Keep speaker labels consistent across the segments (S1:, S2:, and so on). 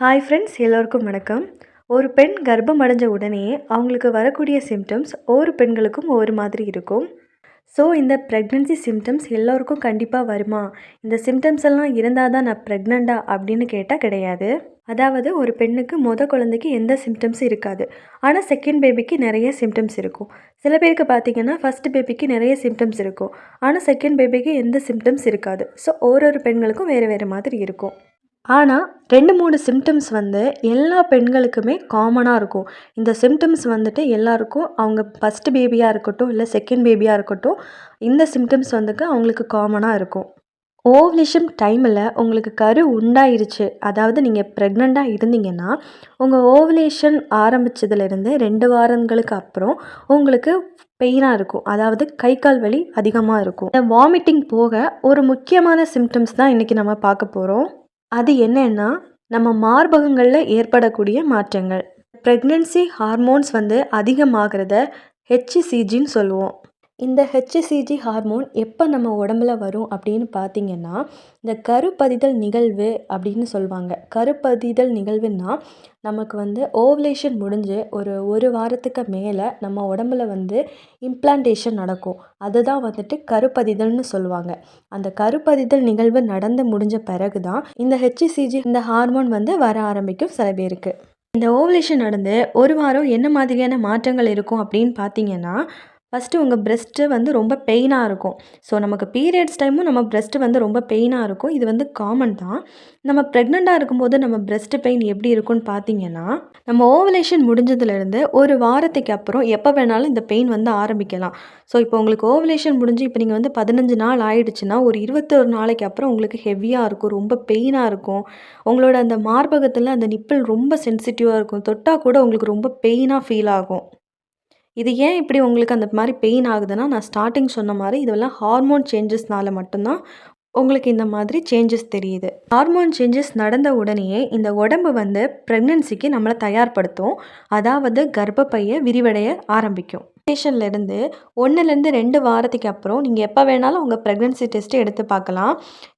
S1: Hi friends எல்லோருக்கும் வணக்கம். ஒரு பெண் கர்ப்பம் அடைஞ்ச உடனே அவங்களுக்கு வரக்கூடிய சிம்டம்ஸ் ஒவ்வொரு பெண்களுக்கும் ஒவ்வொரு மாதிரி இருக்கும். ஸோ இந்த ப்ரெக்னென்சி சிம்டம்ஸ் எல்லோருக்கும் கண்டிப்பாக வருமா? இந்த சிம்டம்ஸ் எல்லாம் இருந்தால் தான் நான் ப்ரெக்னெண்ட்டா அப்படின்னு கேட்டால் கிடையாது. அதாவது ஒரு பெண்ணுக்கு மொதல் குழந்தைக்கு எந்த சிம்டம்ஸும் இருக்காது. ஆனால் செகண்ட் பேபிக்கு நிறைய சிம்டம்ஸ் இருக்கும். சில பேருக்கு பார்த்தீங்கன்னா ஃபஸ்ட் பேபிக்கு நிறைய சிம்டம்ஸ் இருக்கும். ஆனால் செகண்ட் பேபிக்கு எந்த சிம்டம்ஸ் இருக்காது. ஸோ ஒரு ஒரு பெண்களுக்கும் வேறு வேறு மாதிரி இருக்கும். ஆனால் ரெண்டு மூணு சிம்டம்ஸ் வந்து எல்லா பெண்களுக்குமே காமனாக இருக்கும். இந்த சிம்டம்ஸ் வந்துட்டு எல்லாருக்கும் அவங்க ஃபஸ்ட்டு பேபியாக இருக்கட்டும் இல்லை செகண்ட் பேபியாக இருக்கட்டும் இந்த சிம்டம்ஸ் வந்துட்டு அவங்களுக்கு காமனாக இருக்கும். ஓவ்லேஷன் டைமில் உங்களுக்கு கரு உண்டாயிருச்சு. அதாவது நீங்கள் ப்ரெக்னெண்ட்டாக இருந்தீங்கன்னா உங்கள் ஓவலேஷன் ஆரம்பித்ததுலேருந்து ரெண்டு வாரங்களுக்கு அப்புறம் உங்களுக்கு பெயினாக இருக்கும். அதாவது கை கால் வலி அதிகமாக இருக்கும். இந்த வாமிட்டிங் போக ஒரு முக்கியமான சிம்டம்ஸ் தான் இன்றைக்கி நம்ம பார்க்க போகிறோம் அது என்னென்னா நம்ம மார்பகங்களில் ஏற்படக்கூடிய மாற்றங்கள். ப்ரெக்னென்சி ஹார்மோன்ஸ் வந்து அதிகமாகிறத ஹெச்சிசிஜின்னு சொல்லுவோம். இந்த ஹெச்சிசிஜி ஹார்மோன் எப்போ நம்ம உடம்புல வரும் அப்படின்னு பார்த்தீங்கன்னா இந்த கருப்பதிதல் நிகழ்வு அப்படின்னு சொல்லுவாங்க. கருப்பதிதல் நிகழ்வுன்னா நமக்கு வந்து ஓவலேஷன் முடிஞ்சு ஒரு ஒரு வாரத்துக்கு மேலே நம்ம உடம்புல வந்து இம்ப்ளான்டேஷன் நடக்கும். அதுதான் வந்துட்டு கருப்பதிதல்னு சொல்லுவாங்க. அந்த கருப்பதிதல் நிகழ்வு நடந்து முடிஞ்ச பிறகு தான் இந்த ஹெச்சிசிஜி இந்த ஹார்மோன் வந்து வர ஆரம்பிக்கும் சில பேருக்கு. இந்த ஓவலேஷன் நடந்து ஒரு வாரம் என்ன மாதிரியான மாற்றங்கள் இருக்கும் அப்படின்னு பார்த்தீங்கன்னா ஃபஸ்ட்டு உங்கள் ப்ரெஸ்ட்டு வந்து ரொம்ப பெயினாக இருக்கும். ஸோ நமக்கு பீரியட்ஸ் டைமும் நம்ம ப்ரெஸ்ட்டு வந்து ரொம்ப பெயினாக இருக்கும். இது வந்து காமன் தான். நம்ம ப்ரெக்னெண்ட்டாக இருக்கும்போது நம்ம ப்ரெஸ்ட்டு பெயின் எப்படி இருக்கும்னு பார்த்தீங்கன்னா நம்ம ஓவலேஷன் முடிஞ்சதுலேருந்து ஒரு வாரத்துக்கு அப்புறம் எப்போ வேணாலும் இந்த பெயின் வந்து ஆரம்பிக்கலாம். ஸோ இப்போ உங்களுக்கு ஓவலேஷன் முடிஞ்சு இப்போ நீங்கள் வந்து பதினஞ்சு நாள் ஆயிடுச்சுன்னா ஒரு இருபத்தொரு நாளைக்கு அப்புறம் உங்களுக்கு ஹெவியாக இருக்கும். ரொம்ப பெயினாக இருக்கும். உங்களோட அந்த மார்பகத்தில் அந்த நிப்பிள் ரொம்ப சென்சிட்டிவாக இருக்கும். தொட்டால் கூட உங்களுக்கு ரொம்ப பெயினாக ஃபீல் ஆகும். இது ஏன் இப்படி உங்களுக்கு அந்த மாதிரி பெயின் ஆகுதுன்னா நான் ஸ்டார்டிங் சொன்ன மாதிரி இதெல்லாம் ஹார்மோன் சேஞ்சஸ்னால மட்டும்தான் உங்களுக்கு இந்த மாதிரி சேஞ்சஸ் தெரியுது. ஹார்மோன் சேஞ்சஸ் நடந்த உடனேயே இந்த உடம்பு வந்து ப்ரெக்னென்சிக்கு நம்மளை தயார்படுத்தும். அதாவது கர்ப்பப்பையை விரிவடைய ஆரம்பிக்கும். இருந்து ஒன்றுலேருந்து ரெண்டு வாரத்துக்கு அப்புறம் நீங்கள் எப்போ வேணாலும் உங்கள் ப்ரெக்னென்சி டெஸ்ட்டு எடுத்து பார்க்கலாம்.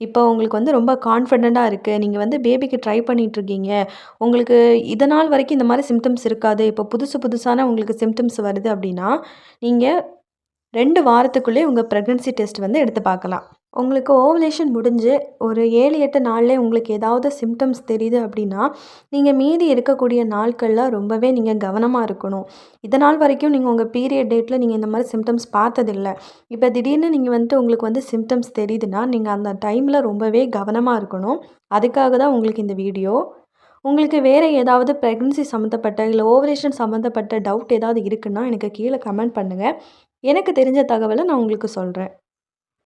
S1: இப்போ உங்களுக்கு வந்து ரொம்ப கான்ஃபிடெண்ட்டாக இருக்குது நீங்கள் வந்து பேபிக்கு ட்ரை பண்ணிகிட்ருக்கீங்க உங்களுக்கு இதனால் வரைக்கும் இந்த மாதிரி சிம்டம்ஸ் இருக்காது. இப்போ புதுசு புதுசான உங்களுக்கு சிம்டம்ஸ் வருது அப்படின்னா நீங்கள் ரெண்டு வாரத்துக்குள்ளே உங்கள் ப்ரெக்னென்சி டெஸ்ட் வந்து எடுத்து பார்க்கலாம். உங்களுக்கு ஓவலேஷன் முடிஞ்சு ஒரு ஏழு எட்டு நாள்லேயே உங்களுக்கு ஏதாவது சிம்டம்ஸ் தெரியுது அப்படின்னா நீங்கள் மீதி இருக்கக்கூடிய நாட்களில் ரொம்பவே நீங்கள் கவனமாக இருக்கணும். இதனால் வரைக்கும் நீங்கள் உங்கள் பீரியட் டேட்டில் நீங்கள் இந்த மாதிரி சிம்டம்ஸ் பார்த்ததில்ல. இப்போ திடீர்னு நீங்கள் வந்துட்டு உங்களுக்கு வந்து சிம்டம்ஸ் தெரியுதுன்னா நீங்கள் அந்த டைமில் ரொம்பவே கவனமாக இருக்கணும். அதுக்காக தான் உங்களுக்கு இந்த வீடியோ உங்களுக்கு வேறு ஏதாவது ப்ரெக்னன்சி சம்மந்தப்பட்ட இல்லை ஓவரேஷன் சம்மந்தப்பட்ட டவுட் ஏதாவது இருக்குன்னா எனக்கு கீழே கமெண்ட் பண்ணுங்கள் எனக்கு தெரிஞ்ச தகவலை நான் உங்களுக்கு சொல்கிறேன்